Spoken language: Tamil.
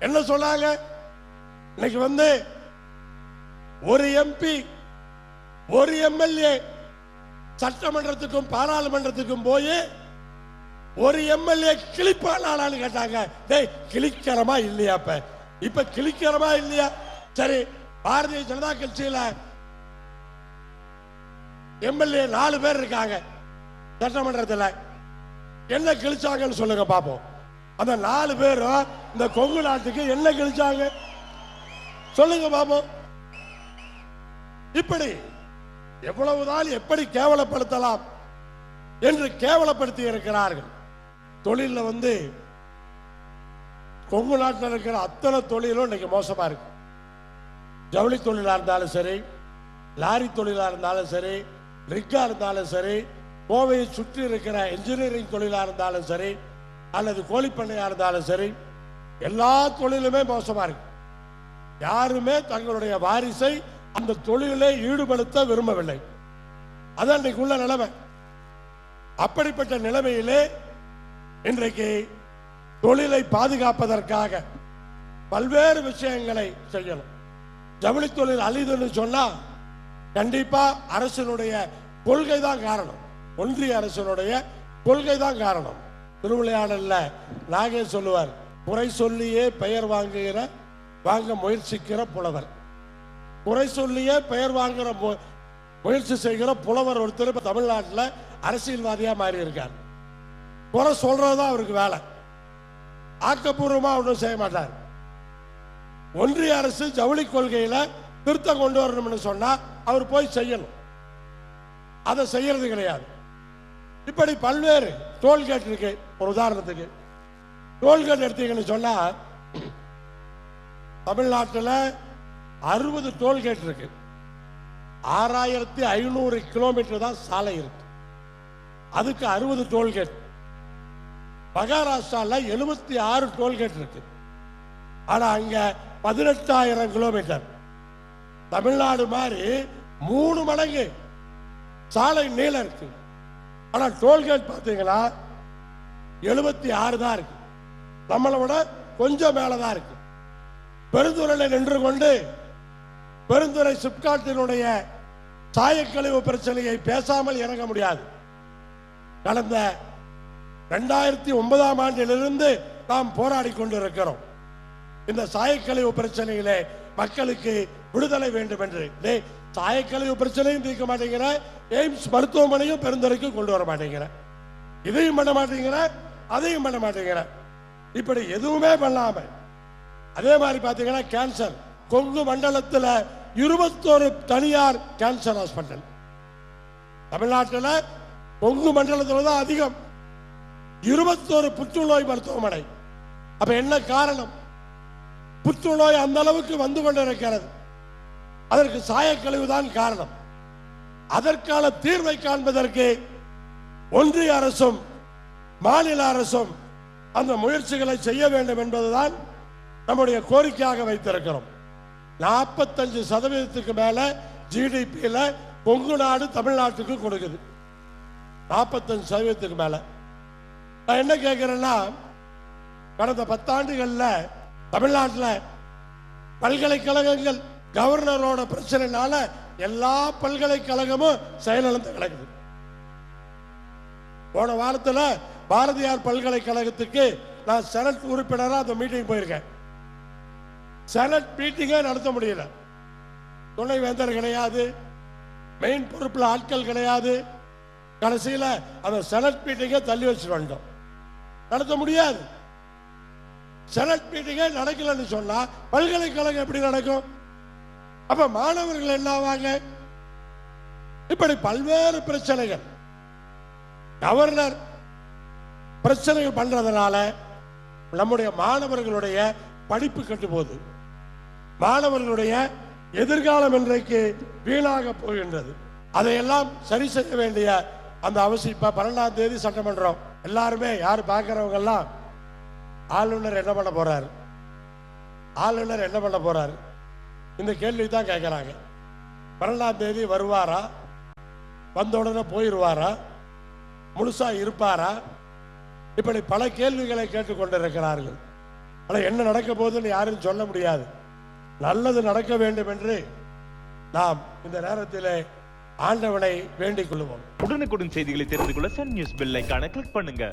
என்ன சொன்னாங்க? இன்னைக்கு வந்து ஒரு எம்பி ஒரு எம்எல்ஏ சட்டமன்றத்துக்கும் பாராளுமன்றத்துக்கும் போய் ஒரு எம்எல்ஏ கிளிப்பானாலான்னு கேட்டாங்க. டேய் கிளிக்கிறமா இல்லையா இப்ப இப்ப கிளிக்கிறமா இல்லையா? சரி பாரதிய ஜனதா கட்சியில எம்எல்ஏ நாலு பேர் இருக்காங்க சட்டமன்றத்தில். என்ன கிழிச்சாங்கன்னு சொல்லுங்க பார்ப்போம் அந்த நாலு பேரும் இந்த கொங்கு நாட்டுக்கு என்ன கிழிச்சாங்க? சொல்லுங்க பாப்போம் இப்படி எவ்வளவுதான் எப்படி கேவலப்படுத்தலாம் என்று கேவலப்படுத்தி இருக்கிறார்கள். தொழில வந்து கொங்கு நாட்டில் இருக்கிற அத்தனை தொழிலும் இன்னைக்கு மோசமா இருக்கு. ஜவுளி தொழிலா இருந்தாலும் சரி லாரி தொழிலா இருந்தாலும் சரி ரிக்கா இருந்தாலும் சரி கோவையை சுற்றி இருக்கிற இன்ஜினியரிங் தொழிலா இருந்தாலும் சரி அல்லது கோழிப்பண்ணையா இருந்தாலும் சரி எல்லா தொழிலுமே மோசமா இருக்கு. யாருமே தங்களுடைய வாரிசை அந்த தொழிலை ஈடுபடுத்த விரும்பவில்லை. அதான் இன்னைக்கு உள்ள நிலைமை. அப்படிப்பட்ட நிலைமையிலே இன்றைக்கு தொழிலை பாதுகாப்பதற்காக பல்வேறு விஷயங்களை செய்யணும். ஜவுளி தொழில் அழிதுன்னு சொன்னா கண்டிப்பா அரசனுடைய கொள்கை தான் காரணம். ஒன்றிய அரசனுடைய கொள்கை தான் காரணம். திருவிளையாடல்ல நாகே சொல்லுவார் குறை சொல்லியே பெயர் வாங்குகிற வாங்க முயற்சிக்கிற புலவர். குறை சொல்லியே பெயர் வாங்குற முயற்சி செய்கிற புலவர் ஒருத்தர் இப்போ தமிழ்நாட்டில் அரசியல்வாதியா மாறி இருக்கார் குறை சொல்றதுதான் அவருக்கு வேலை. ஆக்கப்பூர்வமா ஒன்றும் செய்ய மாட்டார். ஒன்றிய அரசு ஜவுளி கொள்கையில திருத்தம் கொண்டு வரணும்னு சொன்னா அவர் போய் செய்யணும். அதை செய்யறது கிடையாது. இப்படி பல்வேறு டோல்கேட் இருக்கு. ஒரு உதாரணத்துக்கு. டோல்கேட் எடுத்தீங்கன்னு சொன்னா தமிழ்நாட்டில் அறுபது டோல்கேட் இருக்கு. ஆறாயிரத்தி ஐநூறு கிலோமீட்டர் தான் சாலை இருக்கு. அதுக்கு அறுபது டோல்கேட் மகாராஷ்டிராவில் எழுபத்தி ஆறு டோல்கேட் இருக்கு. ஆனா அங்க பதினெட்டாயிரம் கிலோமீட்டர் தமிழ்நாடு மாதிரி மூணு மடங்கு சாலை நீளம் இருக்கு. ஆனால் டோல்கேட் பார்த்தீங்கன்னா எழுபத்தி ஆறு தான் இருக்கு. நம்மளை விட கொஞ்சம் மேலதான் இருக்கு. பெருந்துறையில் நின்று கொண்டு பெருந்துறை சிப்காட்டினுடைய சாயக்கழிவு பிரச்சனையை பேசாமல் இறங்க முடியாது. கடந்த ரெண்டாயிரத்தி ஒன்பதாம் ஆண்டிலிருந்து நாம் போராடி கொண்டிருக்கிறோம். இந்த சாயக்கழிவு பிரச்சனையிலே மக்களுக்கு விடுதலை வேண்டும் என்று. டேய், சாயக்கழிவு பிரச்சனையும் தீர்க்க மாட்டேங்கிற எய்ம்ஸ் மருத்துவமனையும் பெருந்துறைக்கு கொண்டு வர மாட்டேங்கிற. இதையும் பண்ண மாட்டேங்கிற அதையும் பண்ண மாட்டேங்கிற. இப்படி எதுவுமே பண்ணாம அதே மாதிரி பாத்தீங்கன்னா கேன்சர் கொங்கு மண்டலத்தில் இருபத்தோரு தனியார் கேன்சர் ஹாஸ்பிட்டல் தமிழ்நாட்டில் கொங்கு மண்டலத்தில் தான் அதிகம். இருபத்தோரு புற்றுநோய் மருத்துவமனை. அப்ப என்ன காரணம்? புற்றுநோய் அந்த அளவுக்கு வந்து கொண்டிருக்கிறது. அதற்கு சாயக்கழிவு தான் காரணம். அதற்கான தீர்வை காண்பதற்கு ஒன்றிய அரசும் மாநில அரசும் அந்த முயற்சிகளை செய்ய வேண்டும் என்பதுதான் நம்முடைய கோரிக்கையாக வைத்திருக்கிறோம். நாற்பத்தஞ்சு சதவீதத்துக்கு மேல ஜிடிபியில கொங்கு நாடு தமிழ்நாட்டுக்கு கொடுக்குது. நாற்பத்தஞ்சு சதவீதத்துக்கு மேல. நான் என்ன கேட்கிறேன்னா கடந்த பத்தாண்டுகளில் தமிழ்நாட்டில் பல்கலைக்கழகங்கள் கவர்னரோட பிரச்சனைனால எல்லா பல்கலைக்கழகமும் செயலிழந்து கிடக்குது. போன வாரத்தில் பாரதியார் பல்கலைக்கழகத்துக்கு நான் செனட் உறுப்பினராக அந்த மீட்டிங் போயிருக்கேன். செனட் மீட்டிங்கே நடத்த முடியல. துணை வேந்தர் கிடையாது. மெயின் பொறுப்பில் ஆட்கள் கிடையாது. கடைசியில் அந்த செனட் மீட்டிங்கை தள்ளி வச்சு வந்தோம் நடத்த முடியாது. செனட் மீட்டிங்கே நடக்கலன்னு சொன்னால் பல்கலைக்கழகம் எப்படி நடக்கும்? அப்ப மாணவர்கள் என்ன ஆவாங்க இப்படி பல்வேறு பிரச்சனைகள். கவர்னர் பிரச்சனைகள் பண்றதுனால நம்முடைய மாணவர்களுடைய படிப்பு கெட்டு போகுது. மாணவர்களுடைய எதிர்காலம் இன்றைக்கு வீணாக போகின்றது. அதையெல்லாம் சரி செய்ய வேண்டிய அந்த அவசியம் இப்ப பன்னெண்டாம் தேதி சட்டமன்றம். எல்லாருமே யார் பார்க்கிறவங்க எல்லாம் ஆளுநர் என்ன பண்ண போறாரு? ஆளுநர் என்ன பண்ண போறாரு? இந்த கேள்வி தான் கேட்குறாங்க பன்னெண்டாம் தேதி வருவாரா? வந்த உடனே போயிடுவாரா முழுசாக இருப்பாரா? இப்படி பல கேள்விகளை கேட்டுக்கொண்டிருக்கிறார்கள் ஆனால் என்ன நடக்க போகுதுன்னு யாரும் சொல்ல முடியாது. நல்லது நடக்க வேண்டும் என்று நாம் இந்த நேரத்தில் ஆண்டவனை வேண்டிக் கொள்வோம். உடனுக்குடன் செய்திகளை தெரிந்து கொள்ள சன் நியூஸ் பெல் கிளிக் பண்ணுங்க.